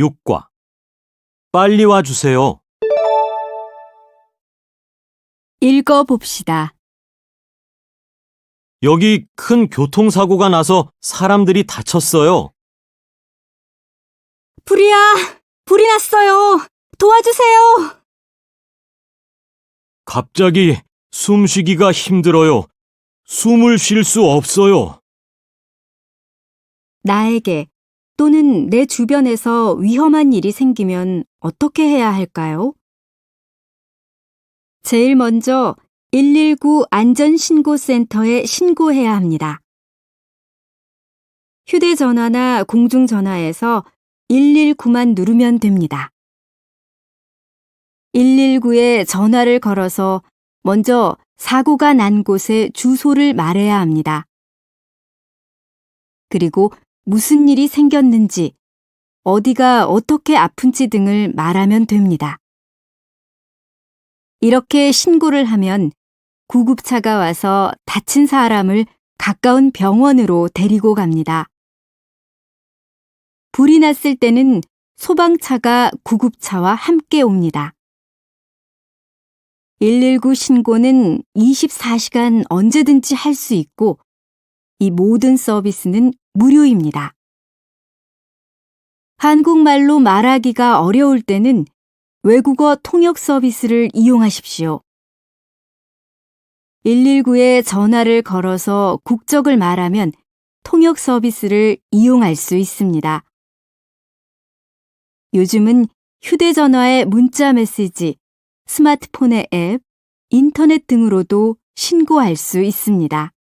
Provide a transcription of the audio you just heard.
6과 빨리 와주세요. 읽어봅시다. 여기 큰 교통사고가 나서 사람들이 다쳤어요. 불이야! 불이 났어요! 도와주세요! 갑자기 숨쉬기가 힘들어요. 숨을 쉴 수 없어요. 나에게 또는 내 주변에서 위험한 일이 생기면 어떻게 해야 할까요? 제일 먼저 119 안전신고센터에 신고해야 합니다. 휴대전화나 공중전화에서 119만 누르면 됩니다. 119에 전화를 걸어서 먼저 사고가 난 곳의 주소를 말해야 합니다. 그리고 무슨 일이 생겼는지, 어디가 어떻게 아픈지 등을 말하면 됩니다. 이렇게 신고를 하면 구급차가 와서 다친 사람을 가까운 병원으로 데리고 갑니다. 불이 났을 때는 소방차가 구급차와 함께 옵니다. 119 신고는 24시간 언제든지 할 수 있고 이 모든 서비스는 무료입니다. 한국말로 말하기가 어려울 때는 외국어 통역 서비스를 이용하십시오. 119에 전화를 걸어서 국적을 말하면 통역 서비스를 이용할 수 있습니다. 요즘은 휴대전화의 문자 메시지, 스마트폰의 앱, 인터넷 등으로도 신고할 수 있습니다.